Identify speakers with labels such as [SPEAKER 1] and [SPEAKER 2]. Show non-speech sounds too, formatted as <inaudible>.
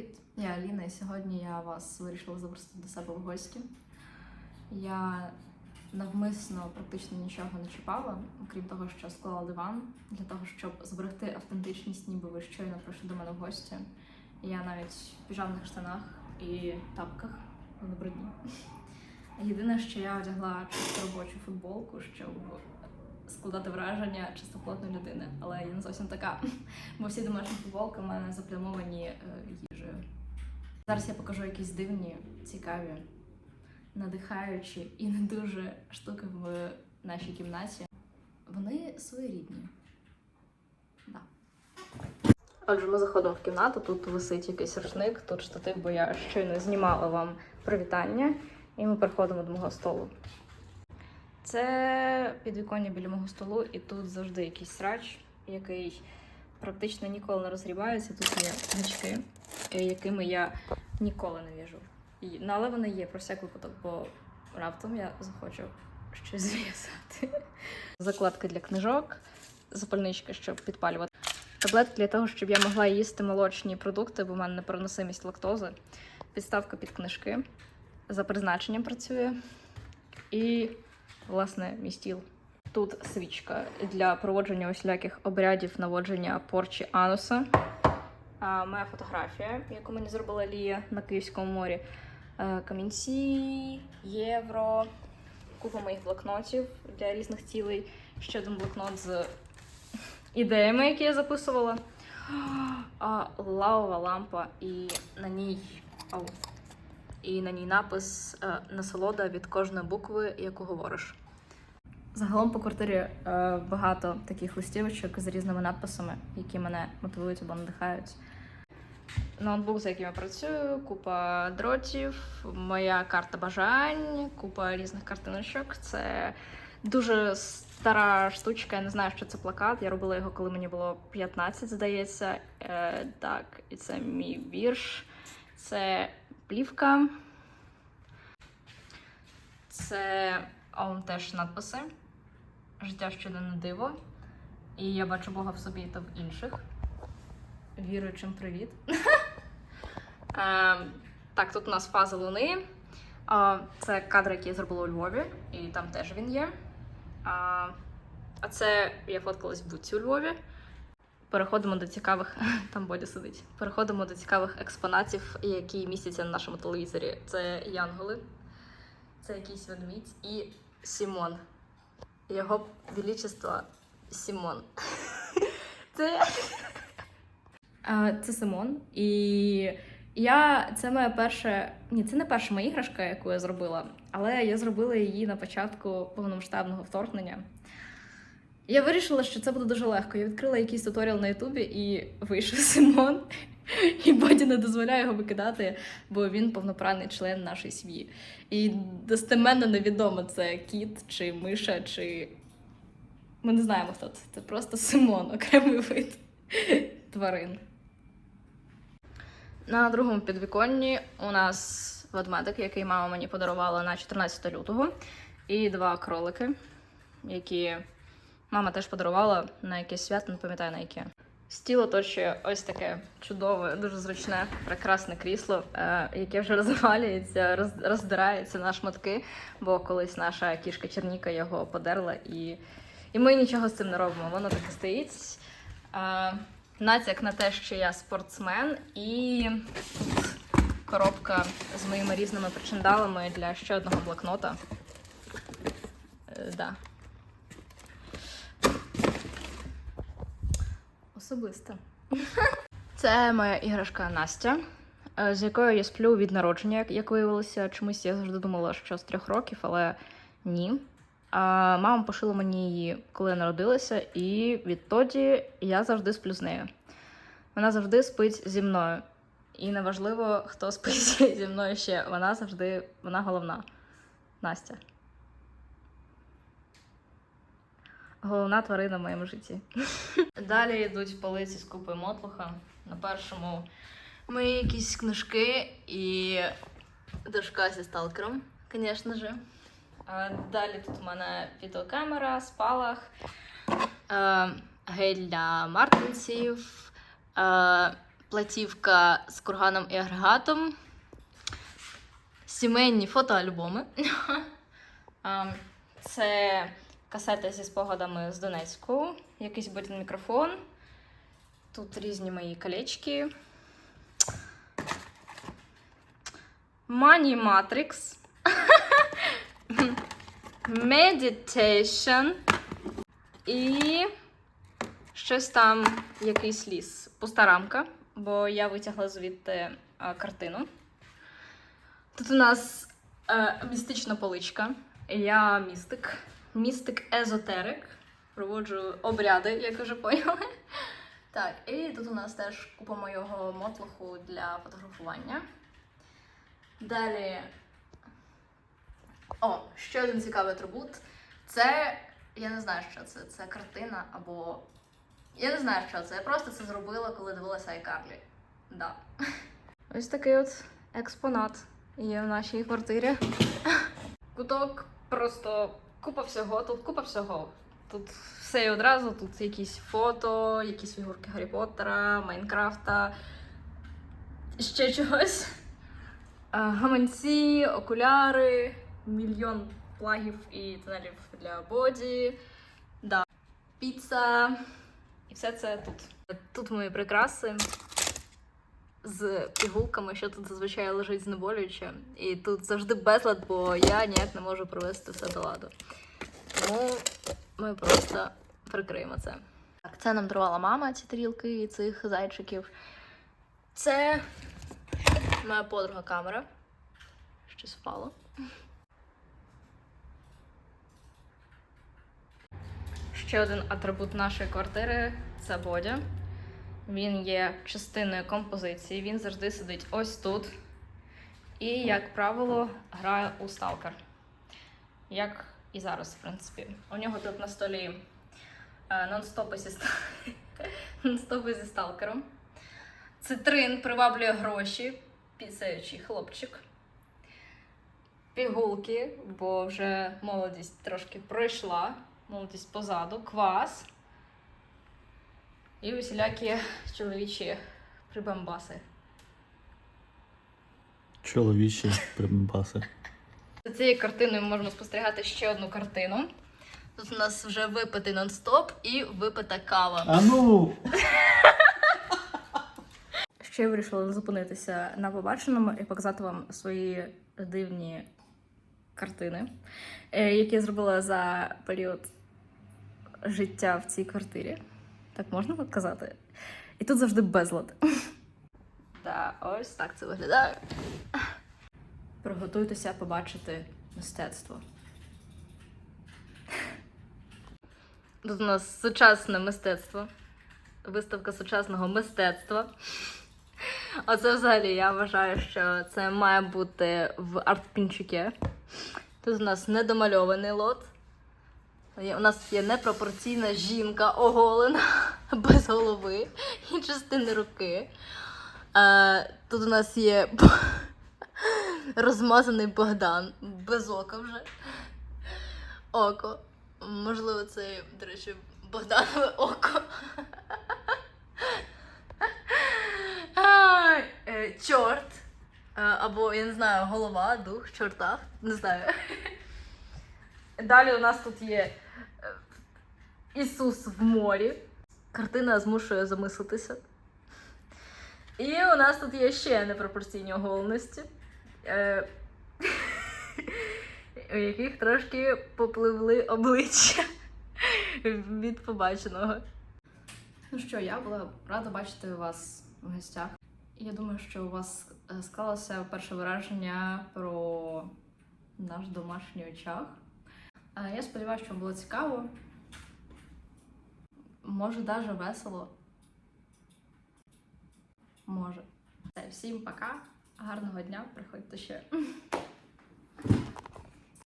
[SPEAKER 1] Привіт, я Аліна, і сьогодні я вас вирішила запросити до себе в гості. Я навмисно практично нічого не чіпала, окрім того, що склала диван для того, щоб зберегти автентичність, ніби ви щойно прийшли до мене в гості. Я навіть в піжамних штанах і тапках вони брудні. Єдине, що я одягла чисто робочу футболку, щоб складати враження чистоплотної людини, але я не зовсім така, бо всі домашні футболки в мене заплямовані е, їжею. Зараз я покажу якісь дивні, цікаві, надихаючі і не дуже штуки в нашій кімнаті. Вони своєрідні. Да. Отже, ми заходимо в кімнату, тут висить якийсь рушник, тут штатив, бо я щойно знімала вам привітання, і ми переходимо до мого столу. Це підвіконня біля мого столу, і тут завжди якийсь срач, який практично ніколи не розгрібається. Тут є гачки, е, якими я ніколи не в'яжу. Ну, але вони є про всяк випадок, бо раптом я захочу щось зв'язати. Закладки для книжок, запальнички, щоб підпалювати. Таблетки для того, щоб я могла їсти молочні продукти, бо в мене непереносимість лактози. Підставка під книжки. За призначенням працює. І власне, мій стіл. Тут свічка для проводження усіляких обрядів наводження порчі ануса. А, моя фотографія, яку мені зробила Лія на Київському морі. Е, Камінці, євро, купа моїх блокнотів для різних цілей. Ще один блокнот з ідеями, які я записувала. А, лавова лампа, і на ній. Ау, і на ній напис е, насолода від кожної букви, яку говориш. Загалом по квартирі е, багато таких листівочок з різними надписами, які мене мотивують або надихають. Ноутбук, за яким я працюю, купа дротів, моя карта бажань, купа різних картиночок. Це дуже стара штучка, я не знаю, що це плакат. Я робила його, коли мені було 15, здається. Е, так, і це мій вірш. Це плівка. Це он теж надписи. Життя щоденне диво. І я бачу Бога в собі та в інших. Віруючим привіт. <laughs> Е, Так, тут у нас фаза луни. Це кадр, який я зробила у Львові, і там теж він є. А а це я фоткалась в буці у Львові. Переходимо до цікавих, <laughs> там Бодя сидить. Переходимо до цікавих експонатів, які містяться на нашому телевізорі. Це Янголи, це якийсь ведмідь і Сімон. Його величество Сімон. <laughs> Це. Це Симон. І я це моя перша. Ні, це не перша моя іграшка, яку я зробила, але я зробила її на початку повномасштабного вторгнення. Я вирішила, що це буде дуже легко. Я відкрила якийсь туторіал на Ютубі і вийшов <laughs> Симон. <laughs> І Боді не дозволяє його викидати, бо він повноправний член нашої сім'ї. І достеменно невідомо, це кіт чи миша, чи. Ми не знаємо, хто це. Це просто Симон, окремий вид <laughs> тварин. На другому підвіконні у нас ведмедик, який мама мені подарувала на 14 лютого, і два кролики, які мама теж подарувала на якесь свято, не пам'ятаю на яке. Стіл оточує ось таке чудове, дуже зручне, прекрасне крісло, е, яке вже <laughs> розвалюється, роз, роздирається на шматки, бо колись наша кішка Черніка його подерла, і, і ми нічого з цим не робимо. Воно так і стоїть. Е, натяк на те, що я спортсмен, і коробка з моїми різними причиндалами для ще одного блокнота. Е, да. Особисто. Це моя іграшка Настя, е, з якою я сплю від народження, як- як виявилося. Чомусь я завжди думала, що з трьох років, але ні. А мама пошила мені її, коли я народилася, і відтоді я завжди сплю з нею. Вона завжди спить зі мною. І неважливо, хто спить <laughs> зі мною ще. Вона завжди вона головна. Настя. Головна тварина в моєму житті. Далі йдуть полиці з купою мотлуха. На першому мої якісь книжки і дошка зі сталкером, звісно ж. Далі тут у мене відеокамера, спалах, гель для мартинців, платівка з курганом і агрегатом, сімейні фотоальбоми. <laughs> Це касети зі спогадами з Донецьку, якийсь один мікрофон. Тут різні мої колечки. Money Matrix. <laughs> Meditation. І щось там, якийсь ліс. Пуста рамка, бо я витягла звідти а, картину. Тут у нас е, містична поличка. Я містик. Містик езотерик. Проводжу обряди, як вже поняли. <laughs> Так, і тут у нас теж купа моєго мотлоху для фотографування. Далі. О, ще один цікавий атрибут. Це. Я не знаю, що це. Це картина або. Я не знаю, що це. Я просто це зробила, коли дивилася iCarly. Да. <laughs> Ось такий от експонат є в нашій квартирі. <laughs> Куток просто купа всього, тут купа всього. Тут все і одразу, тут якісь фото, якісь фігурки Гаррі Поттера, Майнкрафта, ще чогось. Гаманці, окуляри, мільйон плагів і тунелів для боді, да. піца. І все це тут. Тут мої прикраси з пігулками, що тут зазвичай лежить знеболююче. І тут завжди безлад, бо я ніяк не можу привести все до ладу. Тому ми просто прикриємо це. Так, це нам дарувала мама ці тарілки і цих зайчиків. Це моя подруга камера. Щось впало. Ще один атрибут нашої квартири це Бодя. Він є частиною композиції. Він завжди сидить ось тут. І, як правило, грає у сталкер. Як і зараз, в принципі. У нього тут на столі е, нон-стопи зі, <laughs> сталкером. Цитрин приваблює гроші, пісаючий хлопчик. Пігулки, бо вже молодість трошки пройшла, молодість позаду, квас. І усілякі чоловічі прибамбаси.
[SPEAKER 2] Чоловічі примбаси.
[SPEAKER 1] За цією картиною можна спостерігати ще одну картину. Тут у нас вже випитий нон-стоп і випита кава.
[SPEAKER 2] А ну!
[SPEAKER 1] Ще я вирішила зупинитися на побаченому і показати вам свої дивні картини, е, які я зробила за період життя в цій квартирі. Так можна так казати? І тут завжди безлад. Та ось так це виглядає. Приготуйтеся побачити мистецтво. Тут у нас сучасне мистецтво. Виставка сучасного мистецтва. Оце взагалі я вважаю, що це має бути в арт-пінчуке. Тут у нас недомальований лот. У нас є непропорційна жінка оголена <laughs> без голови і частини руки. Е, тут у нас є <laughs> розмазаний Богдан без ока вже. Око. Можливо, це, до речі, Богданове око. <laughs> Е, Чорт. Е, Або, я не знаю, голова, дух, чорта. Не знаю. Далі у нас тут є е, Ісус в морі. Картина змушує замислитися. І у нас тут є ще непропорційні оголеності, е, <laughs> у яких трошки попливли обличчя <laughs> від побаченого. Ну що, я була рада бачити вас в гостях. Я думаю, що у вас е, склалося перше враження про наш домашній очаг. Е, Я сподіваюся, що вам було цікаво. Може, навіть весело. Може. Все, всім пока. Гарного дня, приходьте ще.